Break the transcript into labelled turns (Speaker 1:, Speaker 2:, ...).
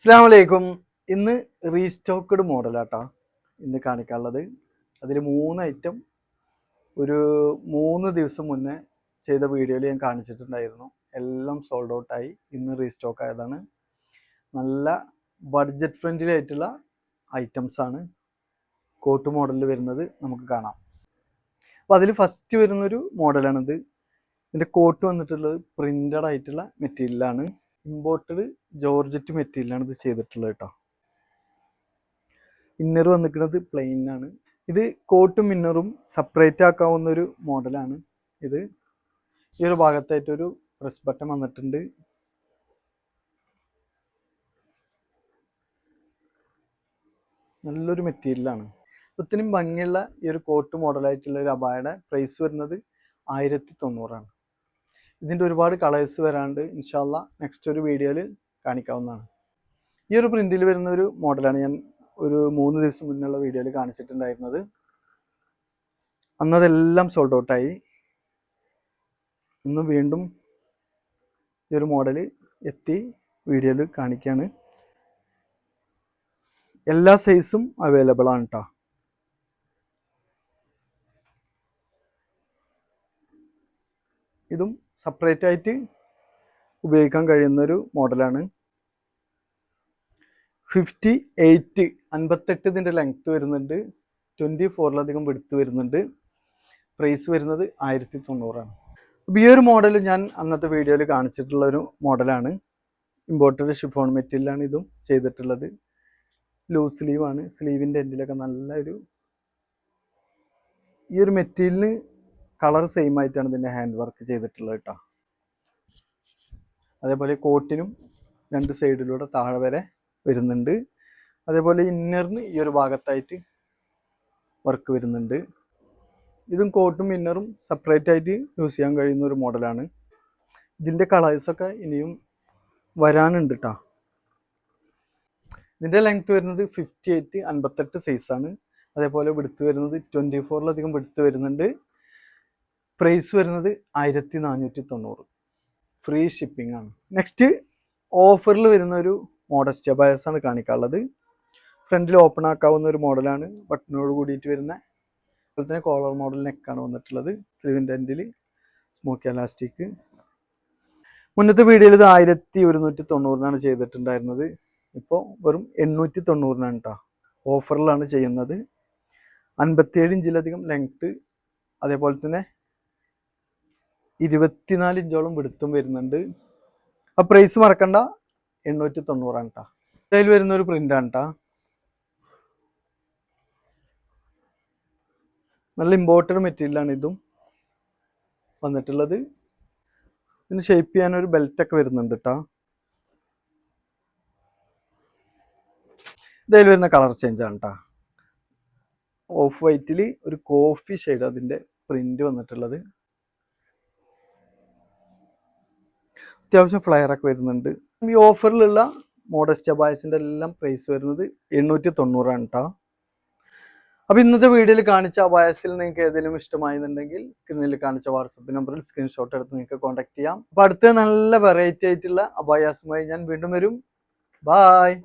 Speaker 1: അസ്സാം വലൈക്കും ഇന്ന് റീസ്റ്റോക്ക്ഡ് മോഡലാട്ടോ ഇന്ന് കാണിക്കാനുള്ളത്. അതിൽ മൂന്ന് ഐറ്റം ഒരു മൂന്ന് ദിവസം മുന്നേ ചെയ്ത വീഡിയോയിൽ ഞാൻ കാണിച്ചിട്ടുണ്ടായിരുന്നു. എല്ലാം സോൾഡ് ഔട്ടായി ഇന്ന് റീസ്റ്റോക്ക് ആയതാണ്. നല്ല ബഡ്ജറ്റ് ഫ്രണ്ട്ലി ആയിട്ടുള്ള ഐറ്റംസ് ആണ് കോട്ട് മോഡലിൽ വരുന്നത് നമുക്ക് കാണാം. അപ്പോൾ അതിൽ ഫസ്റ്റ് വരുന്നൊരു മോഡലാണിത് ഇതിന്റെ കോട്ട് വന്നിട്ടുള്ളത് പ്രിന്റഡ് ആയിട്ടുള്ള മെറ്റീരിയലാണ് ഇമ്പോർട്ടഡ് ജോർജറ്റ് മെറ്റീരിയലാണ് ഇത് ചെയ്തിട്ടുള്ളത് കേട്ടോ ഇന്നർ വന്നിരിക്കുന്നത് പ്ലെയിനാണ് ഇത് കോട്ടും ഇന്നറും സെപ്പറേറ്റ് ആക്കാവുന്ന ഒരു മോഡലാണ് ഇത്. ഈ ഒരു ഭാഗത്തായിട്ടൊരു പ്രസ് ബട്ടൺ വന്നിട്ടുണ്ട്. നല്ലൊരു മെറ്റീരിയലാണ് ഒത്തിരി ഭംഗിയുള്ള ഈ ഒരു കോട്ട് മോഡലായിട്ടുള്ള ഒരു അബായുടെ പ്രൈസ് വരുന്നത് ആയിരത്തി തൊണ്ണൂറാണ്. ഇതിന്റെ ഒരുപാട് കളേഴ്സ് വരാണ്ട് ഇൻഷാല്ല നെക്സ്റ്റ് ഒരു വീഡിയോയിൽ കാണിക്കാവുന്നതാണ്. ഈ ഒരു പ്രിന്റിൽ വരുന്ന ഒരു മോഡലാണ് ഞാൻ ഒരു മൂന്ന് ദിവസം മുന്നുള്ള വീഡിയോയിൽ കാണിച്ചിട്ടുണ്ടായിരുന്നത്. അന്നതെല്ലാം സോൾഡ് ഔട്ടായി ഇന്ന് വീണ്ടും ഈ ഒരു മോഡൽ എത്തി വീഡിയോയിൽ കാണിക്കുകയാണ് എല്ലാ സൈസും അവൈലബിൾ ആണ് കേട്ടോ ഇതും സെപ്പറേറ്റ് ആയിട്ട് ഉപയോഗിക്കാൻ കഴിയുന്ന ഒരു മോഡലാണ് ഫിഫ്റ്റി എയ്റ്റ് അൻപത്തെട്ട് ഇതിന്റെ ലെങ്ത്ത് വരുന്നുണ്ട്. ട്വന്റി ഫോറിലധികം വെടുത്ത് വരുന്നുണ്ട്. പ്രൈസ് വരുന്നത് ആയിരത്തി തൊണ്ണൂറാണ് അപ്പോൾ ഈ ഒരു മോഡൽ ഞാൻ അന്നത്തെ വീഡിയോയിൽ കാണിച്ചിട്ടുള്ള ഒരു മോഡലാണ് ഇമ്പോർട്ടഡ് ഷിഫോൺ മെറ്റീരിയലാണ് ഇതും ചെയ്തിട്ടുള്ളത്. ലൂസ് സ്ലീവാണ് സ്ലീവിന്റെ എൻഡിലൊക്കെ നല്ലൊരു ഈ ഒരു മെറ്റീരിയലിന് കളർ സെയിം ആയിട്ടാണ് ഇതിന്റെ ഹാൻഡ് വർക്ക് ചെയ്തിട്ടുള്ളത് കേട്ടോ അതേപോലെ കോട്ടിനും രണ്ട് സൈഡിലൂടെ താഴെ വരെ വരുന്നുണ്ട്. അതേപോലെ ഇന്നറിന് ഈ ഒരു ഭാഗത്തായിട്ട് വർക്ക് വരുന്നുണ്ട്. ഇതും കോട്ടും ഇന്നറും സെപ്പറേറ്റ് ആയിട്ട് യൂസ് ചെയ്യാൻ കഴിയുന്ന ഒരു മോഡലാണ് ഇതിന്റെ കളേഴ്സൊക്കെ ഇനിയും വരാനുണ്ട് കേട്ടോ ഇതിന്റെ ലെങ്ത് വരുന്നത് ഫിഫ്റ്റി എയ്റ്റ് അൻപത്തെട്ട് സൈസാണ് അതേപോലെ വിടുത്ത് വരുന്നത് ട്വന്റി ഫോറിലധികം വിടുത്ത് വരുന്നുണ്ട്. പ്രൈസ് വരുന്നത് ആയിരത്തി നാനൂറ്റി തൊണ്ണൂറ് ഫ്രീ ഷിപ്പിംഗ് ആണ്. നെക്സ്റ്റ് ഓഫറിൽ വരുന്ന ഒരു മോഡൽ സ്റ്റെബയസ് ആണ് കാണിക്കാനുള്ളത്. ഫ്രണ്ടിൽ ഓപ്പൺ ആക്കാവുന്ന ഒരു മോഡലാണ് ബട്ടനോട് കൂടിയിട്ട് വരുന്ന അതുപോലെ തന്നെ കോളർ മോഡൽ നെക്കാണ് വന്നിട്ടുള്ളത്. സ്ലീവിന്റെ എൻഡിൽ സ്മോക്കി അലാസ്റ്റിക് മുന്നത്തെ വീഡിയോയിൽ ഇത് ആയിരത്തി ഒരുന്നൂറ്റി തൊണ്ണൂറിനാണ് ചെയ്തിട്ടുണ്ടായിരുന്നത്. ഇപ്പോൾ വെറും എണ്ണൂറ്റി തൊണ്ണൂറിനാണ് കേട്ടോ ഓഫറിലാണ് ചെയ്യുന്നത്. അൻപത്തിയേഴ് ഇഞ്ചിലധികം ലെങ്ത്ത് അതേപോലെ തന്നെ ഇരുപത്തിനാല് ഇഞ്ചോളം വിടുത്തും വരുന്നുണ്ട്. ആ പ്രൈസ് മറക്കണ്ട. എണ്ണൂറ്റി തൊണ്ണൂറാണ് കേട്ടോ ഇതിൽ വരുന്ന ഒരു പ്രിന്റാണ് കേട്ടോ നല്ല ഇമ്പോർട്ടഡ് മെറ്റീരിയലാണ് ഇതും. വന്നിട്ടുള്ളത്. ഇതിന് ഷേപ്പ് ചെയ്യാൻ ഒരു ബെൽറ്റ് ഒക്കെ വരുന്നുണ്ട് കേട്ടോ ഇതിൽ വരുന്ന കളർ ചേഞ്ച് ആണ് കേട്ടോ ഓഫ് വൈറ്റിൽ ഒരു കോഫി ഷെയ്ഡ് അതിന്റെ പ്രിന്റ് വന്നിട്ടുള്ളത്. അത്യാവശ്യം ഫ്ലയർ ഒക്കെ വരുന്നുണ്ട്. ഈ ഓഫറിലുള്ള മോഡസ്റ്റ് അബായസിന്റെ എല്ലാം പ്രൈസ് വരുന്നത് എണ്ണൂറ്റി തൊണ്ണൂറാണ് കേട്ടോ അപ്പോൾ ഇന്നത്തെ വീഡിയോയിൽ കാണിച്ച അബായസിൽ നിങ്ങൾക്ക് ഏതെങ്കിലും ഇഷ്ടമായിരുന്നുണ്ടെങ്കിൽ സ്ക്രീനിൽ കാണിച്ച വാട്സപ്പ് നമ്പറിൽ സ്ക്രീൻഷോട്ട് എടുത്ത് നിങ്ങൾക്ക് കോൺടാക്ട് ചെയ്യാം. അപ്പോൾ അടുത്ത നല്ല വെറൈറ്റി ആയിട്ടുള്ള അബായാസുമായി ഞാൻ വീണ്ടും വരും. ബായ്